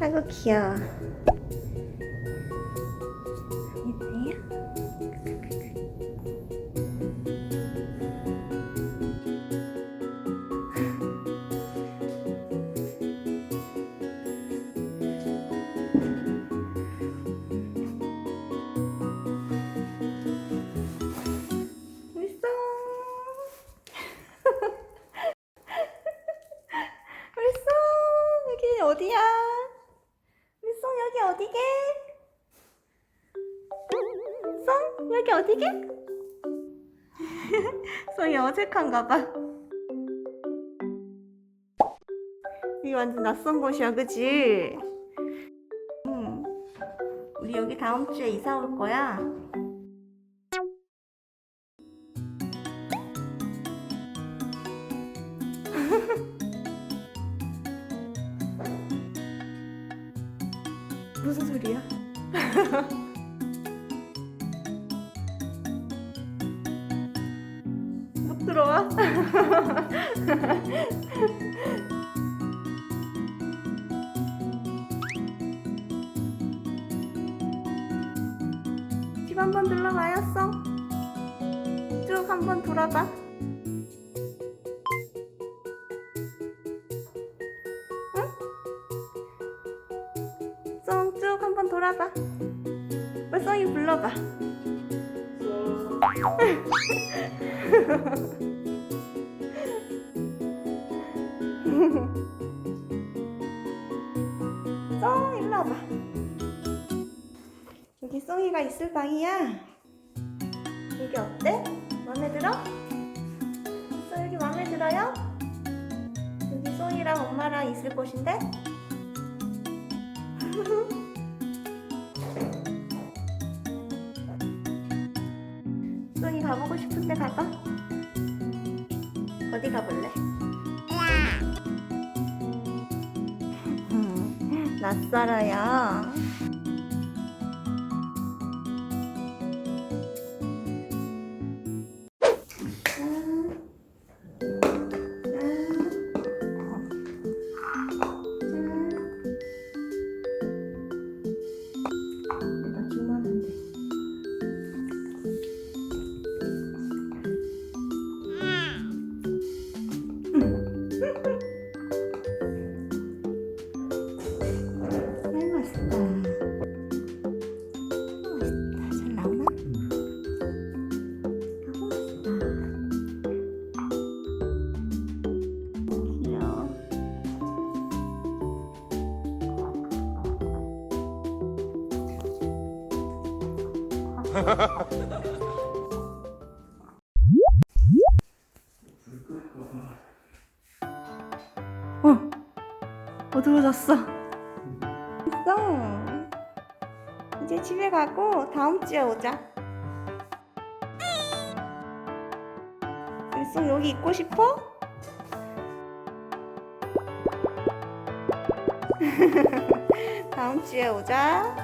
아이고 귀여워. 여기 어디게? 울썽 여기 어디게? 성이 어색한가 봐. 여기 완전 낯선 곳이야, 그지? 응. 우리 여기 다음 주에 이사 올 거야. 무슨 소리야? 못 들어와? 집 한번 둘러봐요, 썽. 쭉 한번 돌아봐. 돌아봐. 썽이 불러봐. 썽 일로 와봐. 여기 썽이가 있을 방이야. 여기 어때? 마음에 들어? 썽 여기 마음에 들어요? 여기 썽이랑 엄마랑 있을 곳인데? 쏘니 가보고 싶은데 가봐. 어디 가볼래? 음, 낯설어요. 어, 어두워졌어. 있어. 이제 집에 가고 다음 주에 오자. 일송 여기 있고 싶어? 다음 주에 오자.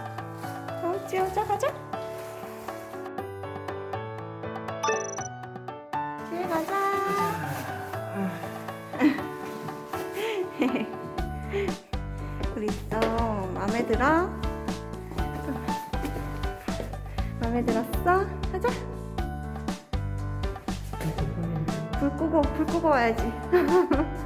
다음 주에 오자 가자. 또 마음에 들어? 마음에 들었어? 가자. 불 끄고 불 끄고 와야지.